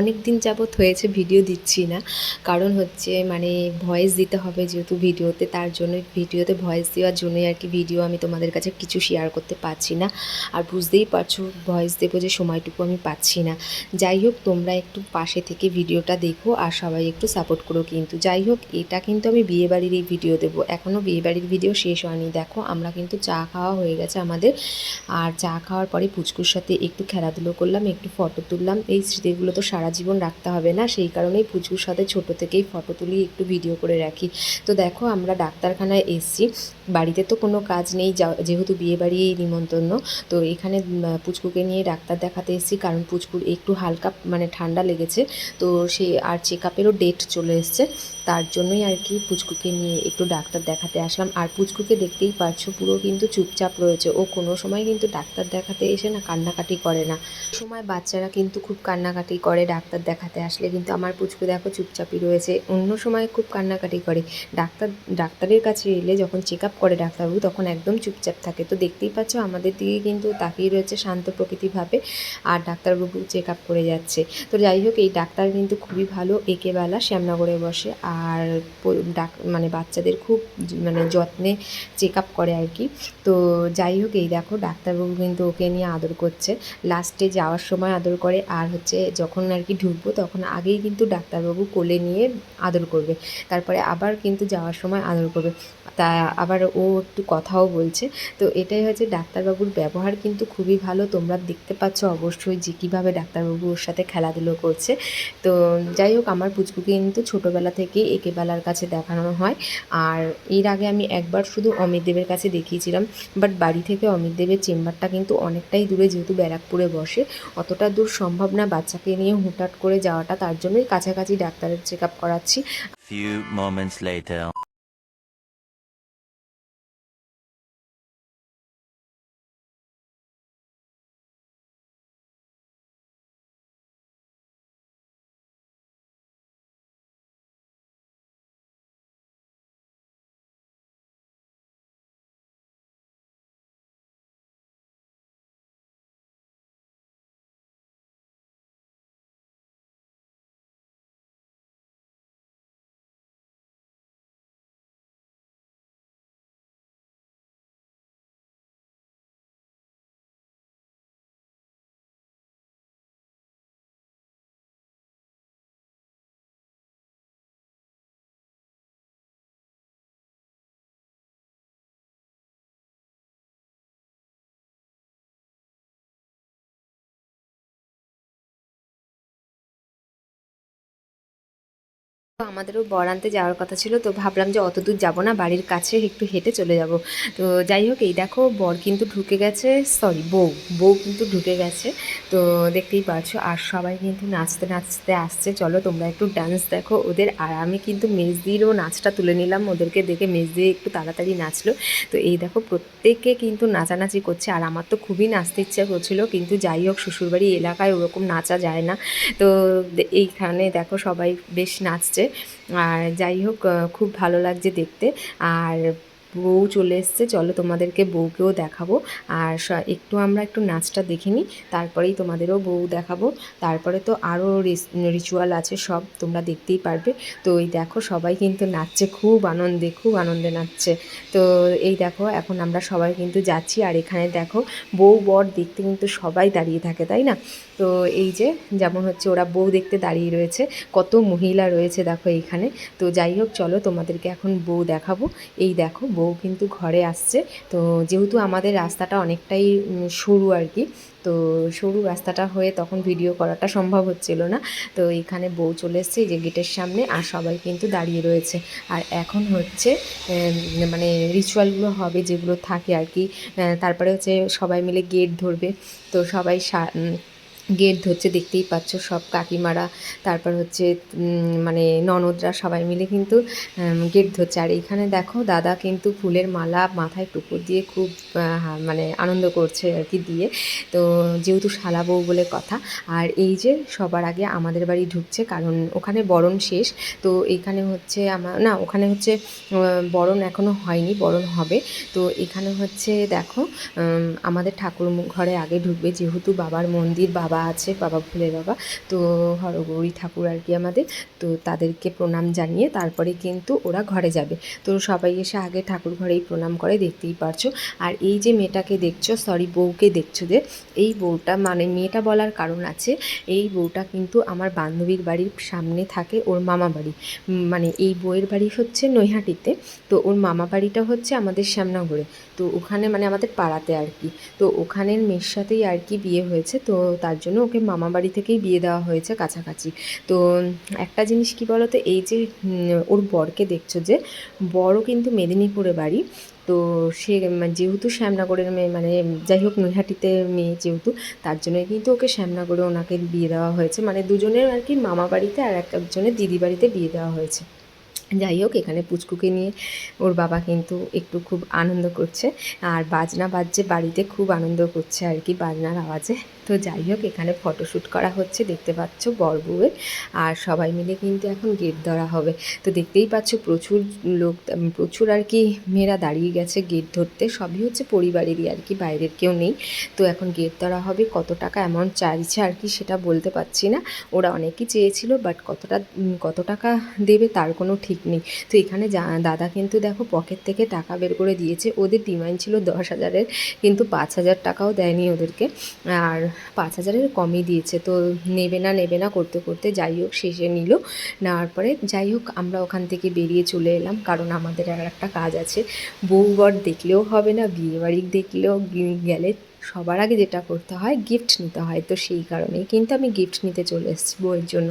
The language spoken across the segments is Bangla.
অনেক দিন যাবৎ হয়েছে ভিডিও দিচ্ছি না। কারণ হচ্ছে মানে ভয়েস দিতে হবে যেহেতু ভিডিওতে তার জন্য ভিডিওতে ভয়েস দেওয়ার জন্যই আর কি ভিডিও আমি তোমাদের কাছে কিছু শেয়ার করতে পারছি না। আর বুঝতেই পারছ ভয়েস দেবো যে সময়টুকু আমি পাচ্ছি না। যাই হোক, তোমরা একটু পাশে থেকে ভিডিওটা দেখো আর সবাই একটু সাপোর্ট করো কিন্তু। যাই হোক, এটা কিন্তু আমি বিয়েবাড়ির এই ভিডিও দেবো। এখনও বিয়েবাড়ির ভিডিও শেষ হয়নি। দেখো, আমরা কিন্তু চা খাওয়া হয়ে গেছে আমাদের। আর চা খাওয়ার পরে পুচকুর সাথে একটু খেলাধুলো করলাম, একটু ফটো তুললাম। এই স্মৃতিগুলো তো সারা জীবন রাখতে হবে না। সেই কারণেই পুচকুর সাথে ছোট থেকেই ফটো তুলি, একটু ভিডিও করে রাখি। তো দেখো, আমরা ডাক্তারখানায় এসছি। বাড়িতে তো কোনো কাজ নেই যেহেতু বিয়ে বাড়ি নিমন্ত্রণ। তো এখানে পুচকুকে নিয়ে ডাক্তার দেখাতে এসেছি, কারণ পুচকুর একটু হালকা মানে ঠান্ডা লেগেছে। তো সে আর চেক আপেরও ডেট চলে এসছে। তার জন্যই আর কি পুচকুকে নিয়ে একটু ডাক্তার দেখাতে আসলাম। আর পুচকুকে দেখতেই পারছ, পুরো কিন্তু চুপচাপ রয়েছে। ও কোনো সময় কিন্তু ডাক্তার দেখাতে এসে না কান্নাকাটি করে না। সময় বাচ্চারা কিন্তু খুব কান্নাকাটি করে ডাক্তার দেখাতে আসলে কিন্তু আমার পুচকু দেখো চুপচাপই রয়েছে। অন্য সময় খুব কান্নাকাটি করে। ডাক্তার, ডাক্তারের কাছে এলে যখন চেক আপ করে ডাক্তারবাবু তখন একদম চুপচাপ থাকে। তো দেখতেই পাচ্ছ আমাদের দিকে কিন্তু তাকিয়ে রয়েছে শান্ত প্রকৃতিভাবে আর ডাক্তারবাবু চেক আপ করে যাচ্ছে। তো যাই হোক, এই ডাক্তার কিন্তু খুবই ভালো, একেবেলা শ্যামনগরে বসে আর ডাক মানে বাচ্চাদের খুব মানে যত্নে চেক আপ করে আর কি। তো যাই হোক, এই দেখো, ডাক্তারবাবু কিন্তু ওকে নিয়ে আদর করছে। লাস্টে যাওয়ার সময় আদর করে আর হচ্ছে যখন আর কি ঢুকবো, তখন আগেই কিন্তু ডাক্তারবাবু কোলে নিয়ে আদর করবে। তারপরে আবার কিন্তু যাওয়ার সময় আদর করবে। তা আবার ও একটু কথাও বলছে। তো এটাই হচ্ছে ডাক্তারবাবুর ব্যবহার কিন্তু খুবই ভালো। তোমরা দেখতে পাচ্ছ অবশ্যই যে কীভাবে ডাক্তারবাবু ওর সাথে খেলাধুলো করছে। তো যাই হোক, আমার পুচকুকে কিন্তু ছোটোবেলা থেকে একেবেলার কাছে দেখানো হয়। আর এর আগে আমি একবার শুধু অমিত দেবের কাছে দেখিয়েছিলাম। বাট বাড়ি থেকে অমিত দেবের চেম্বারটা কিন্তু অনেকটাই দূরে যেহেতু ব্যারাকপুরে বসে। অতটা দূর সম্ভব না বাচ্চাকে নিয়ে হুটহাট করে যাওয়াটা। তার জন্যই কাছাকাছি ডাক্তারের চেক আপ করাচ্ছি। Few moments later. তো আমাদেরও বর আনতে যাওয়ার কথা ছিল, তো ভাবলাম যে অত দূর যাব না, বাড়ির কাছে একটু হেঁটে চলে যাব। তো যাই হোক, এই দেখো বর কিন্তু ঢুকে গেছে সরি বউ বউ কিন্তু ঢুকে গেছে। তো দেখতেই পাচ্ছো, আর সবাই কিন্তু নাচতে নাচতে আসছে। চলো তোমরা একটু ডান্স দেখো ওদের, আর আমি কিন্তু মেজদিরও নাচটা তুলে নিলাম, ওদেরকে দেখে মেজদি একটু তাড়াতাড়ি নাচলো। তো এই দেখো প্রত্যেকে কিন্তু নাচানাচি করছে, আর আমার তো খুবই নাচতে ইচ্ছা করছিল, কিন্তু যাই হোক, শ্বশুরবাড়ি এলাকায় ওরকম নাচা যায় না। তো এইখানে দেখো সবাই বেশ নাচছে। আর যাই হোক খুব ভালো লাগছে দেখতে। আর বউ চলে এসছে, চলো তোমাদেরকে বউকেও দেখাবো। আর একটু আমরা একটু নাচটা দেখে নিই, তারপরেই তোমাদেরও বউ দেখাবো। তারপরে তো আরও রিচুয়াল আছে সব, তোমরা দেখতেই পারবে। তো এই দেখো, সবাই কিন্তু নাচছে, খুব আনন্দে খুব আনন্দে নাচছে। তো এই দেখো, এখন আমরা সবাই কিন্তু যাচ্ছি। আর এখানে দেখো, বউ বর দেখতে কিন্তু সবাই দাঁড়িয়ে থাকে, তাই না? তো এই যে, যেমন হচ্ছে ওরা বউ দেখতে দাঁড়িয়ে রয়েছে, কত মহিলা রয়েছে দেখো এইখানে তো যাই হোক, চলো তোমাদেরকে এখন বউ দেখাবো। এই দেখো, বউ কিন্তু ঘরে আসছে। তো যেহেতু আমাদের রাস্তাটা অনেকটাই সরু আর কি, তো সরু রাস্তাটা হয়ে তখন ভিডিও করাটা সম্ভব হচ্ছিল না। তো এখানে বউ চলে এসছে যে গেটের সামনে, আর সবাই কিন্তু দাঁড়িয়ে রয়েছে। আর এখন হচ্ছে মানে রিচুয়ালগুলো হবে যেগুলো থাকে আর কি। তারপরে হচ্ছে সবাই মিলে গেট ধরবে। তো সবাই গেট ধরছে, দেখতেই পাচ্ছ সব কাকিমারা। তারপর হচ্ছে মানে ননদরা সবাই মিলে কিন্তু গেট ধরছে। আর এইখানে দেখো, দাদা কিন্তু ফুলের মালা মাথায় টুকুর দিয়ে খুব মানে আনন্দ করছে আর কি দিয়ে। তো যেহেতু শালা বউ বলে কথা, আর এই যে সবার আগে আমাদের বাড়ি ঢুকছে, কারণ ওখানে বরণ শেষ। তো এইখানে হচ্ছে আমার না, ওখানে হচ্ছে বরণ এখনও হয়নি, বরণ হবে। তো এখানে হচ্ছে দেখো আমাদের ঠাকুর ঘরে আগে ঢুকবে, যেহেতু বাবার মন্দির বাবা আছে, বাবা ভোলে বাবা। তো হরগৌরী ঠাকুর আর কি আমাদের। তো তাদেরকে প্রণাম জানিয়ে তারপরে কিন্তু ওরা ঘরে যাবে। তো সবাই এসে আগে ঠাকুর ঘরেই প্রণাম করে, দেখতেই পারছ। আর এই যে মেয়েটাকে দেখছ সরি বউকে দেখছ যে, এই বউটা মানে মেয়েটা বলার কারণ আছে, এই বউটা কিন্তু আমার বান্ধবীর বাড়ির সামনে থাকে ওর মামা বাড়ি। মানে এই বউয়ের বাড়ি হচ্ছে নৈহাটিতে, তো ওর মামা বাড়িটা হচ্ছে আমাদের শ্যামনগরে। তো ওখানে মানে আমাদের পাড়াতে আর কি। তো ওখানের মেয়ের সাথেই আর কি বিয়ে হয়েছে, তো তার জন্য ওকে মামা বাড়ি থেকেই বিয়ে দেওয়া হয়েছে কাছাকাছি। তো একটা জিনিস কি বলো তো এই যে ওর বরকে দেখছ যে, বড় কিন্তু মেদিনীপুরে বাড়ি। তো সে মানে যেহেতু শ্যামনগরের মেয়ে মানে যাই হোক নৈহাটিতে মেয়ে যেহেতু, তার জন্য কিন্তু ওকে শ্যামনগরে ওনাকে বিয়ে দেওয়া হয়েছে। মানে দুজনের আর কি মামা বাড়িতে আর এক একজনের দিদি বাড়িতে বিয়ে দেওয়া হয়েছে। যাই হোক, এখানে পুচকুকে নিয়ে ওর বাবা কিন্তু একটু খুব আনন্দ করছে। আর বাজনা বাজছে, বাড়িতে খুব আনন্দ করছে আর কি বাজনার আওয়াজে। তো যাই হোক, এখানে ফটোশ্যুট করা হচ্ছে, দেখতে পাচ্ছ বউয়ের। আর সবাই মিলে কিন্তু এখন গেট ধরা হবে। তো দেখতেই পাচ্ছ প্রচুর লোক, প্রচুর আর কি মেয়েরা দাঁড়িয়ে গেছে গেট ধরতে। সবই হচ্ছে পরিবারেরই আর কি, বাইরের কেউ নেই। তো এখন গেট ধরা হবে, কত টাকা অ্যামাউন্ট চাইছে আর কি সেটা বলতে পারছি না। ওরা অনেকই চেয়েছিল বাট কতটা, কত টাকা দেবে তার কোনো ঠিক নেই। তো এখানে দাদা কিন্তু দেখো পকেট থেকে টাকা বের করে দিয়েছে। ওদের ডিমান্ড ছিল দশ হাজারের, কিন্তু পাঁচ হাজার টাকাও দেয়নি ওদেরকে। আর পাঁচ হাজারের কমই দিয়েছে। তো নেবে না নেবে না করতে করতে যাই হোক শেষে নিল। নেওয়ার পরে যাই হোক আমরা ওখান থেকে বেরিয়ে চলে এলাম। কারণ আমাদের আর একটা কাজ আছে। বউ বর দেখলেও হবে না বিয়েবাড়ি দেখলেও গেলে সবার আগে যেটা করতে হয় গিফট নিতে হয়। তো সেই কারণেই কিন্তু আমি গিফট নিতে চলে এসেছি বউয়ের জন্য।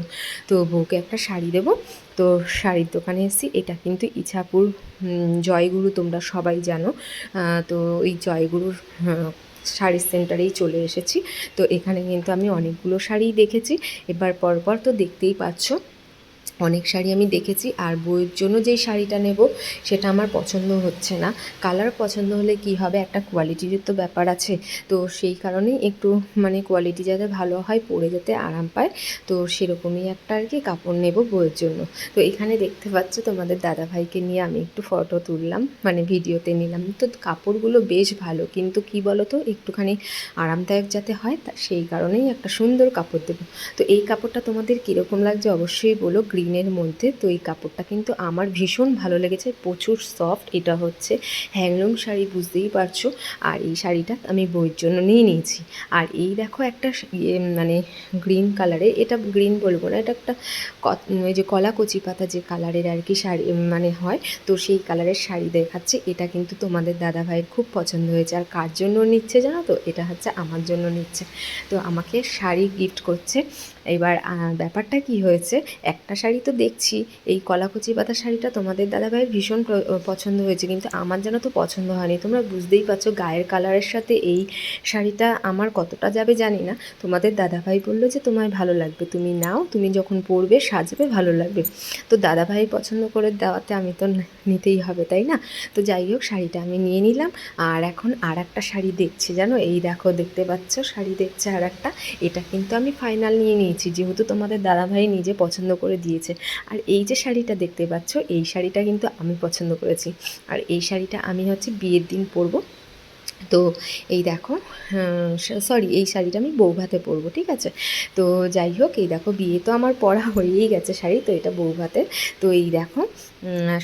তো বউকে একটা শাড়ি দেবো। তো শাড়ির দোকানে এসেছি। এটা কিন্তু ইছাপুর জয়গুরু তোমরা সবাই জানো। তো এই জয়গুরুর আহ, শাড়ির সেন্টারেই চলে এসেছি। তো এখানে কিন্তু আমি অনেকগুলো শাড়িই দেখেছি। এবার পরপর তো দেখতেই পাচ্ছ। অনেক শাড়ি আমি দেখেছি আর বইয়ের জন্য যেই শাড়িটা নেব সেটা আমার পছন্দ হচ্ছে না। কালার পছন্দ হলে কি হবে? একটা কোয়ালিটির তো ব্যাপার আছে। তো সেই কারণেই একটু মানে কোয়ালিটি যাতে ভালো হয়, পরে যেতে আরাম পায়, তো সেরকমই একটা আর কি কাপড় নেব বইয়ের জন্য। তো এখানে দেখতে পাচ্ছ তোমাদের দাদাভাইকে নিয়ে আমি একটু ফটো তুললাম মানে ভিডিওতে নিলাম। তো কাপড়গুলো বেশ ভালো, কিন্তু কি বলো তো একটুখানি আরামদায়ক যাতে হয়, তা সেই কারণেই একটা সুন্দর কাপড় দেবো। তো এই কাপড়টা তোমাদের কীরকম লাগছে অবশ্যই বলো গ্রিনের মধ্যে, তো এই কাপড়টা কিন্তু আমার ভীষণ ভালো লেগেছে, প্রচুর সফট এটা হচ্ছে হ্যাংলুম শাড়ি, বুঝতেই পারছ। আর এই শাড়িটা আমি বইয়ের জন্য নিয়ে নিয়েছি। আর এই দেখো একটা ইয়ে মানে গ্রিন কালারে এটা গ্রিন বলব না, এটা একটা ওই যে কলা কচি পাতা যে কালারের আর কি শাড়ি মানে হয়, তো সেই কালারের শাড়ি দেখাচ্ছে। এটা কিন্তু তোমাদের দাদা ভাইয়ের খুব পছন্দ হয়েছে। আর কার জন্য নিচ্ছে জানো তো? এটা হচ্ছে আমার জন্য নিচ্ছে। তো আমাকে শাড়ি গিফট করছে। এবার ব্যাপারটা কি হয়েছে? একটা শাড়ি তো দেখছি। এই কলাকুচি পাতা শাড়িটা তোমাদের দাদাভাইয়ের ভীষণ পছন্দ হয়েছে। কিন্তু আমার যেন তো পছন্দ হয়নি। তোমরা বুঝতেই পারছ গায়ের কালারের সাথে এই শাড়িটা আমার কতটা যাবে জানি না। তোমাদের দাদাভাই বলল যে, তোমায় ভালো লাগবে। তুমি নাও, তুমি যখন পরবে, সাজবে, ভালো লাগবে। তো দাদাভাই পছন্দ করে দেওয়াতে আমি তো নিতেই হবে, তাই না? তো যাই হোক, শাড়িটা আমি নিয়ে নিলাম। আর এখন আর একটা শাড়ি দেখছি। জানো, এই দেখো, দেখতে পাচ্ছ? শাড়ি দেখছে আর একটা এটা কিন্তু আমি ফাইনাল নিয়ে নিয়েছি। যেহেতু তোমাদের দাদাভাই নিজে পছন্দ করে দিয়েছে। আর এই যে শাড়িটা দেখতে পাচ্ছ, এই শাড়িটা কিন্তু আমি পছন্দ করেছি। আর এই শাড়িটা আমি হচ্ছে বিয়ের দিন পরবো। তো এই দেখো সরি এই শাড়িটা আমি বৌভাতে পরবো, ঠিক আছে? তো যাই হোক, এই দেখো, বিয়ে তো আমার পরা হয়েই গেছে শাড়ি, তো এটা বৌভাতের তো এই দেখো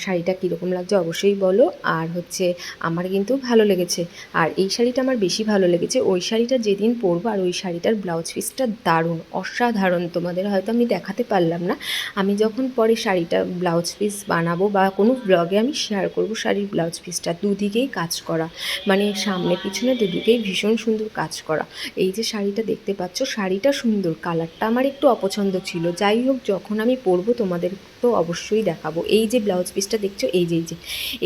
শাড়িটা কীরকম লাগছে অবশ্যই বলো। আর হচ্ছে, আমার কিন্তু ভালো লেগেছে। আর এই শাড়িটা আমার বেশি ভালো লেগেছে। ওই শাড়িটা যেদিন পরবো, আর ওই শাড়িটার ব্লাউজ পিসটা দারুণ, অসাধারণ। তোমাদের হয়তো আমি দেখাতে পারলাম না। আমি যখন পরে শাড়িটা ব্লাউজ পিস বানাবো বা কোনো ব্লগে আমি শেয়ার করব শাড়ির ব্লাউজ পিসটা দুদিকেই কাজ করা। মানে সামনে সামনে পিছনে দুদিকেই ভীষণ সুন্দর কাজ করা। এই যে শাড়িটা দেখতে পাচ্ছ, শাড়িটা সুন্দর, কালারটা আমার একটু অপছন্দ ছিল। যাই হোক, যখন আমি পরবো তোমাদের তো অবশ্যই দেখাবো। এই যে ব্লাউজ পিসটা দেখছ? এই যে এই যে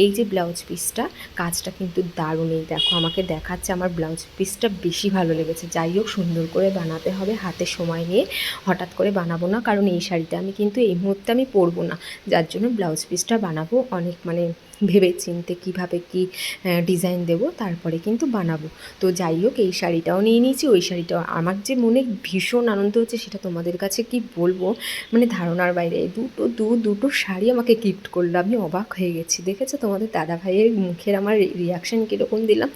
এই যে ব্লাউজ পিসটা, কাজটা কিন্তু দারুণ। এই দেখো, আমাকে দেখাচ্ছে আমার ব্লাউজ পিসটা বেশি ভালো লেগেছে। যাই হোক, সুন্দর করে বানাতে হবে হাতে সময় নিয়ে। হঠাৎ করে বানাবো না, কারণ এই শাড়িটা আমি কিন্তু এই মুহূর্তে আমি পরবো না। যার জন্য ব্লাউজ পিসটা বানাবো অনেক মানে ভেবে চিনতে কীভাবে কী ডিজাইন দেবো, তারপরে কিন্তু বানাবো। তো যাই হোক, এই শাড়িটাও নিয়ে নিয়েছি, ওই শাড়িটাও আমার যে মনে ভীষণ আনন্দ হচ্ছে, সেটা তোমাদের কাছে কি বলব? মানে ধারণার বাইরে, দুটো, দু, দুটো শাড়ি আমাকে গিফট করল, আমি অবাক হয়ে গেছি। দেখেছ তোমাদের দাদা ভাইয়ের মুখের আমার রিয়াকশান কীরকম দিলাম?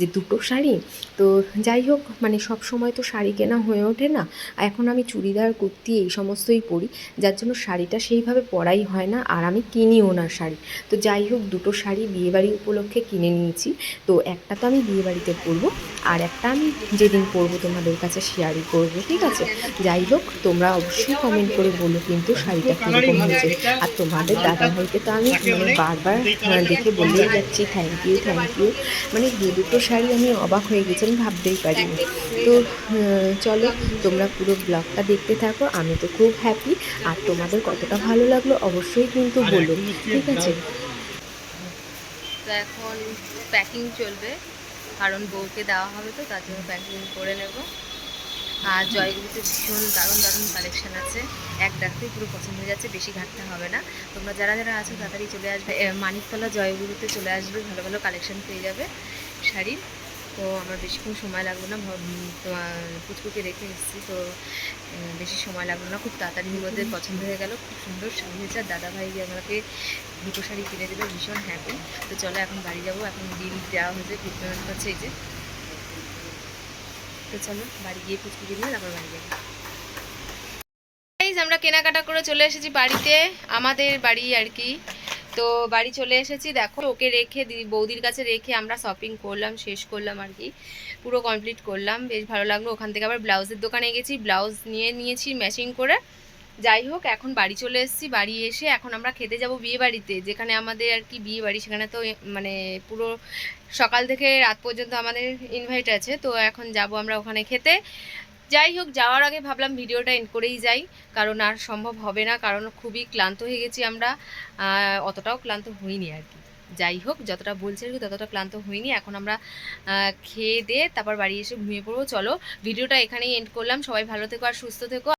যে দুটো শাড়ি? তো যাই হোক মানে সব সময় তো শাড়ি কেনা হয়ে ওঠে না, এখন আমি চুড়িদার, কুর্তি এই সমস্তই পরি, যার জন্য শাড়িটা সেইভাবে পরাই হয় না, আর আমি কিনিও না শাড়ি। তো যাই হোক দুটো শাড়ি বিয়েবাড়ি উপলক্ষে কিনে নিয়েছি। তো একটা তো আমি বিয়েবাড়িতে পরবো, আর একটা আমি যেদিন পরবো তোমাদের কাছে শেয়ারই করব, ঠিক আছে? যাই হোক, তোমরা অবশ্যই কমেন্ট করে বলো কিন্তু শাড়িটা কীরকম হয়েছে। আর তোমাদের দাদা ভাইকে তো আমি মানে বারবার দেখে বলেই যাচ্ছি থ্যাংক ইউ থ্যাংক ইউ মানে দু দুটো শাড়ি আমি অবাক হয়ে গেছি, আমি ভাবতেই পারিনি। তো চলো, তোমরা পুরো ব্লগটা দেখতে থাকো, আমি তো খুব হ্যাপি আর তোমাদের কতটা ভালো লাগল অবশ্যই কিন্তু বলো, ঠিক আছে? তো এখন প্যাকিং চলবে। কারণ বউকে দেওয়া হবে তো, তার জন্য প্যাকিং করে নেব। আর জয়গুলিতে ভীষণ দারুণ দারুণ কালেকশন আছে। এক ডাকতেই পুরো পছন্দ হয়ে যাচ্ছে, বেশি ঘাটতে হবে না। তোমরা যারা যারা আছো, তাড়াতাড়ি চলে আসবে। মানিকতলা জয়গুরুতে চলে আসবে, ভালো ভালো কালেকশন পেয়ে যাবে শাড়ির। তো আমার বেশিক্ষণ সময় লাগবে না তোমার পুচকুকে রেখে এসেছি, তো বেশি সময় লাগল না, খুব তাড়াতাড়ির মধ্যে পছন্দ হয়ে গেল, খুব সুন্দর শাড়ি হয়েছে আর দাদা ভাই আমাকে দুটো শাড়ি কিনে দেবে ভীষণ হ্যাপি তো চলো এখন বাড়ি যাব, এখন বিল দেওয়া হয়েছে পেমেন্ট হচ্ছে এই যে। তো চলো, বাড়ি গিয়ে পুচকুকে নিয়ে তারপর বাড়ি যাব। আমরা কেনাকাটা করে চলে এসেছি বাড়িতে, আমাদের বাড়ি আর কি। তো বাড়ি চলে এসেছি। দেখো, ওকে রেখে বৌদির কাছে রেখে আমরা শপিং করলাম, শেষ করলাম আর কি। পুরো কমপ্লিট করলাম। বেশ ভালো লাগল। ওখান থেকে আবার ব্লাউজের দোকানে গেছি। ব্লাউজ নিয়ে নিয়েছি ম্যাচিং করে। যাই হোক, এখন বাড়ি চলে এসেছি। বাড়ি এসে এখন আমরা খেতে যাব বিয়ে বাড়িতে। যেখানে আমাদের আর কি বিয়ে বাড়ি, সেখানে তো মানে পুরো সকাল থেকে রাত পর্যন্ত আমাদের ইনভাইট আছে। তো এখন যাব আমরা ওখানে খেতে। যাই হোক, যাওয়ার আগে ভাবলাম ভিডিওটা এন্ড করেই যাই, কারণ আর সম্ভব হবে না, কারণ খুবই ক্লান্ত হয়ে গেছি আমরা। অতটাও ক্লান্ত হইনি আর কি। যাই হোক, যতটা বলছি আর কি, ততটা ক্লান্ত হইনি। এখন আমরা খেয়ে দিয়ে তারপর বাড়ি এসে ঘুমিয়ে পড়ব। চলো, ভিডিওটা এখানেই এন্ড করলাম। সবাই ভালো থেকো আর সুস্থ থেকো।